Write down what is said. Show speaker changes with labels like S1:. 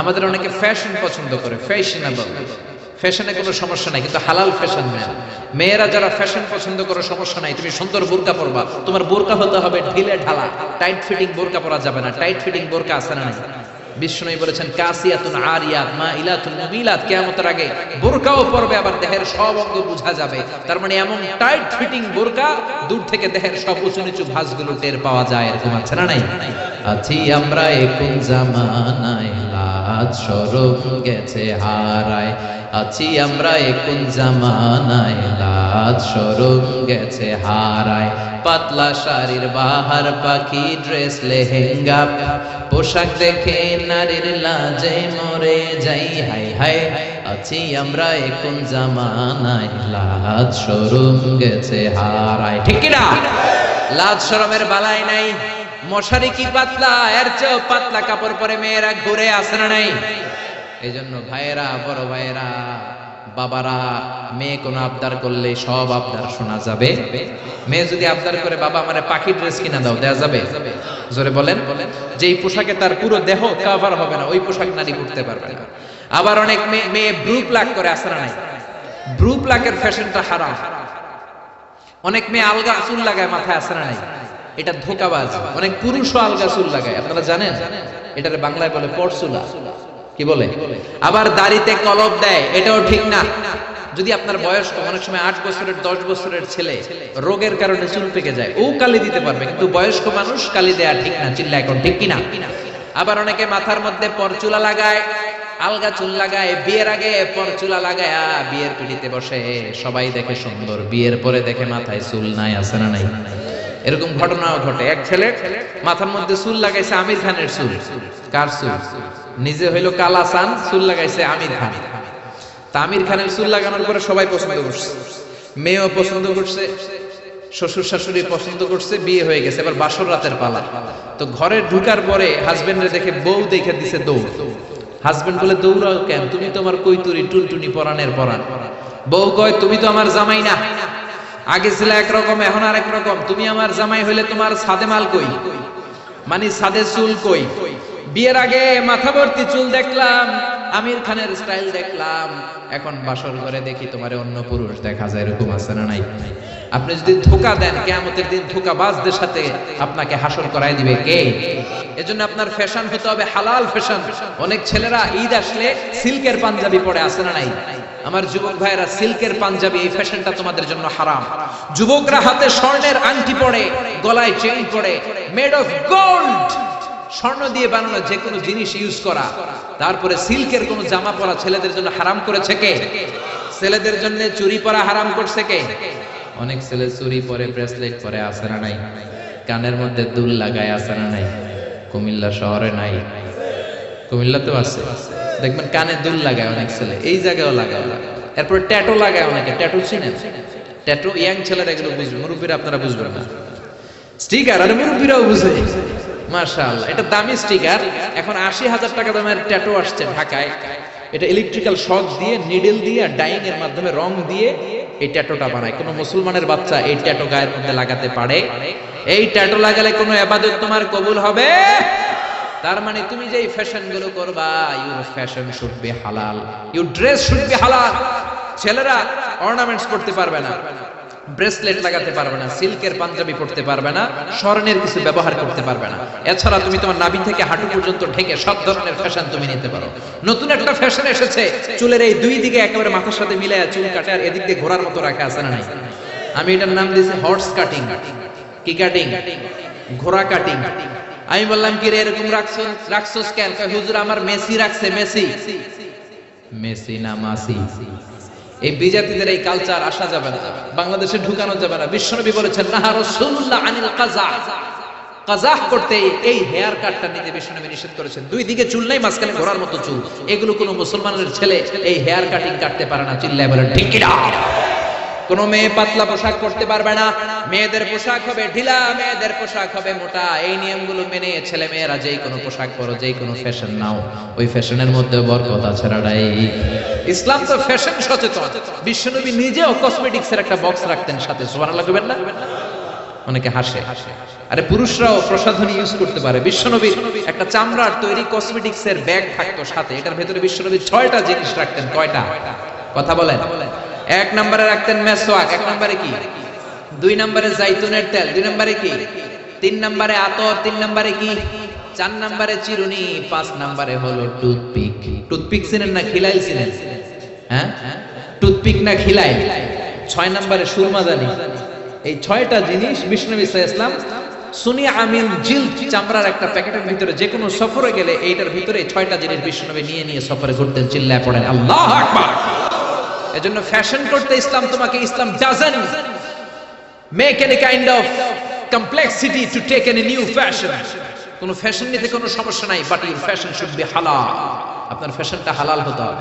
S1: আমাদের অনেকে ফ্যাশন পছন্দ করে ফ্যাশনেবল ফ্যাশনে কোনো সমস্যা নাই, কিন্তু হালাল ফ্যাশন নেই মেয়েরা যারা ফ্যাশন পছন্দ করো, সমস্যা নাই। তুমি সুন্দর বোরকা পরবা, তোমার বোরকা হতে হবে ঢিলে ঢালা। টাইট ফিটিং বোরকা পরা যাবে না টাইট ফিটিং বোরকা আছে না বিষ্ণু বলেছেন, কাসিয়াতুন আরিয়াত মা ইলাতুন মুবিলাত কিয়ামতের আগে বোরকাও পরবে, আবার দেহের সব অঙ্গ বোঝা যাবে। তার মানে এমন টাইট ফিটিং বোরকা, দূর থেকে দেহের সব উঁচু নিচু ভাঁজগুলো টের পাওয়া যায়, এরকম আছে না নাই? আছি আমরা এখন জামানায়? লাজ শরম গেছে হারায়। আছি আমরা এখন জামানায় লাজ শরম গেছে হারায়। পাতলা শাড়ির বাহার পাখি, ড্রেস, লেহেঙ্গা, পোশাক দেখে নারীর লাজে মরে যাই। হাই হাই, আছি আমরা এখন জামানায়, লাজ শরম গেছে হারায়। ঠিক কিনা? লাজ শরমের বালাই নাই। মশারি কি পাতলা? এর চেয়েও পাতলা কাপড় পরে মেয়েরা ঘুরে আসে না নাই? এই জন্য ভাইয়েরা, বড় ভাইয়েরা, বাবারা, মেয়ে কোনো আবদার করলে সব আবদার শোনা যাবে। মেয়ে যদি আবদার করে, বাবা মানে পাখি ড্রেস কিনা দাও, দেয়া যাবে? জোরে বলেন। যেই পোশাকে তার পুরো দেহ কাভার হবে না, ওই পোশাক নারী পড়তে পারবে না। আবার অনেক মেয়ে মেয়ে ব্রু প্লাক করে, আসে নাই? ব্রু প্লাকের ফ্যাশনটা হারাম। অনেক মেয়ে আলগা চুল লাগায়, মাথায় আসে না নাই? এটা ধোকাবাজ। অনেক পুরুষও আলগা চুল লাগায়। আপনারা জানেন? এটার বাংলায় বলে পরচুলা। কি বলে? আবার দাড়িতে কলব দেয়। এটাও ঠিক না। যদি আপনার বয়স অনেক সময় আট বছরের, দশ বছরের ছেলে রোগের কারণে চুল পেকে যায়, ও কালি দিতে পারবে, কিন্তু বয়স্ক মানুষ কালি দেয়া ঠিক না, চিল্লা এখন ঠিক কিনা? আবার অনেকে মাথার মধ্যে পরচুলা লাগায়, আলগা চুল লাগায়, বিয়ের আগে পরচুলা লাগায় বিয়ের পিড়িতে বসে। সবাই দেখে সুন্দর, বিয়ের পরে দেখে মাথায় চুল নাই, আছে না নাই? এরকম ঘটনাও ঘটে। এক ছেলে মাথার মধ্যে চুল লাগাইছে আমির খানের চুল। কার চুল? নিজে হইল কালা সান চুল লাগাইছে আমির খান। তা আমির খানের চুল লাগানোর পরে সবাই পছন্দ করছে। মেয়েও পছন্দ করছে, শ্বশুর শাশুড়ি পছন্দ করছে, বিয়ে হয়ে গেছে। এবার বাসর রাতের পালা। তো ঘরে ঢুকার পরে হাজবেন্ডে দেখে বউ দেখে দিছে দৌড়। হাজবেন্ড বলে, দৌড়াও কেন? তুমি তোমার কৈতুরি, টুনটুনি পরানের পরান। বউ কয়, তুমি তো আমার জামাই না। আগে ছিল একরকম, এখন আর রকম তুমি আমার জামাই হইলে তোমার সাদে মাল কই? মানে সাদে চুল কই? বিয়ের আগে মাথা ভর্তি চুল দেখলাম, আমির খানের স্টাইল দেখলাম। এখন বাসর ঘরে দেখি তোমার অন্য পুরুষ দেখা যায়, এরকম আছে না নাই? আপনি যদি ধোকা দেন, কেয়ামতের দিন ধোকা ধোকাবাজদের সাথে আপনাকে হাসর করাই দিবে কে? এজন্য আপনার ফ্যাশন হতে হবে হালাল ফ্যাশন অনেক ছেলেরা ঈদ আসলে সিল্কের পাঞ্জাবি পরে আসে না নাই? আমার যুবক ভাইয়েরা, সিল্কের পাঞ্জাবি এই ফ্যাশনটা তোমাদের জন্য হারাম। যুবকরা হাতে স্বর্ণের আংটি পরে, গলায় চেইন পরে মেড অফ গোল্ড স্বর্ণ দিয়ে বানানো যে কোনো জিনিস ইউজ করা। তারপরে সিল্কের কোনো জামা পরা ছেলেদের জন্য হারাম করেছে কে? ছেলেদের জন্য চুরি পরা হারাম করছে কে? অনেক ছেলে চুরি পরে ব্রেসলেট পরে আসে না নাই? কানের মধ্যে দুল লাগায় আসে না নাই? কুমিল্লা শহরে নাই। কুমিল্লাতেও আছে। দেখবেন কানে দুল লাগায় অনেক ছেলে। এই জায়গায়ও লাগায়। এরপর ট্যাটু লাগায় অনেকে। ট্যাটু চিনেন? ট্যাটু ইয়াং ছেলেরা এগুলো বুঝবে। মুরব্বীরা আপনারা বুঝবেন না। স্টিকার, আর মুরব্বীরাও বুঝে। মাশাআল্লাহ, এটা দামি স্টিকার। এখন আশি হাজার টাকা দামের ট্যাটু আসছে ঢাকায়। এটা ইলেকট্রিক্যাল শক দিয়ে নিডেল দিয়ে ডাইং এর মাধ্যমে রং দিয়ে এই ট্যাটুটা বানায়। কোনো মুসলমানের বাচ্চা এই ট্যাটু গায়ের মধ্যে লাগাতে পারে। এই ট্যাটু লাগালে কোনো এবাদত তোমার কবুল হবে? তার মানে তুমি যেই ফ্যাশনগুলো করবা ইউর ফ্যাশন শুড বি হালাল ইউর ড্রেস শুড বি হালাল ছেলেরা অর্নামেন্টস করতে পারবে না ব্রেসলেট লাগাতে পারবে না সিল্কের পাঞ্জাবি পরতে পারবে না, স্বর্ণের কিছু ব্যবহার করতে পারবে না। এছাড়া তুমি তোমার নাভি থেকে হাঁটু পর্যন্ত ঢেকে সব ধরনের ফ্যাশন তুমি নিতে পারো। নতুন একটা ফ্যাশন এসেছে, চুলের এই দুই দিকে একেবারে মাথার সাথে মিলে চুল কাটে আর এদিক দিয়ে ঘোরার মতো রাখা আছে না নাই? আমি এটার নাম দিয়েছি হর্স কাটিং কি কাটিং ঘোড়া কাটিং আমি বললাম, কি রে, এরকম রাখছো রাখছোস কেন? হুজুর, আমার মেসি রাখছে, মেসি। মেসি না মাসি। এই বিজাতিদের এই কালচার আসা যাবে না। বাংলাদেশে ঢুকানো যাবে না। বিশ্বনবী বলেছেন না রাসূলুল্লাহ আনিল কাজা কাজাহ করতে এই হেয়ার কাটটা নিতে বিশ্বনবী নিষেধ করেছেন। দুই দিকে চুল নাই, মাঝখানে ঘোরার মতো চুল। এগুলো কোনো মুসলমানের ছেলে এই হেয়ার কাটিং কাটতে পারে না, চিল্লায় বলেন, ঠিক কিনা কোন মেয়ে পাতলা পোশাক পরতে পারবে না। মেয়েদের পোশাক হবে ঢিলা, মেয়েদের পোশাক হবে মোটা। এই নিয়মগুলো মেনে ছেলে মেয়েরা যেই কোনো পোশাক পরো, যেই কোনো ফ্যাশন নাও। ওই ফ্যাশনের মধ্যে বরকত আছে ইসলাম তো ফ্যাশন সচেতন। বিশ্বনবী নিজেও কসমেটিক্স এর একটা বক্স রাখতেন সাথে। সুবহানাল্লাহ কইবেন না? অনেকে হাসে। আরে পুরুষরাও প্রসাধনী ইউজ করতে পারে। বিশ্বনবীর একটা চামড়ার তৈরি কসমেটিক্স এর ব্যাগ থাকতো সাথে। এটার ভেতরে বিশ্বনবী ছয়টা জিনিস রাখতেন, কয়টা? কথা বলেন। এক নম্বরে রাখতেন মেসওয়াক, এক নম্বরে কি? দুই নম্বরে জাইতুনের তেল, দুই নম্বরে কি? তিন নম্বরে আতর, তিন নম্বরে কি? চার নম্বরে চিরুনি, পাঁচ নম্বরে হলো টুথপিক। টুথপিক চিনেন না খিলাইল চিনেন? হ্যাঁ? টুথপিক না খিলাই ছয় নম্বরে সুরমাদানি এই ছয়টা জিনিস বিষ্ণু ইসলাম সুনি আমিন জিল চামড়ার একটা প্যাকেটের ভিতরে যে কোনো সফরে গেলে এইটার ভিতরে ছয়টা জিনিস বিষ্ণুনবী নিয়ে নিয়ে সফরে ঘুরতেন, চিল্লায় পড়েন, আল্লাহ আকবার। এজন্য ফ্যাশন করতে ইসলাম তোমাকে Islam doesn't make any kind of complexity to take any new fashion কোন ফ্যাশন নিতে কোনো সমস্যা নাই but your fashion should be হালাল আপনার ফ্যাশনটা হালাল হতে হবে।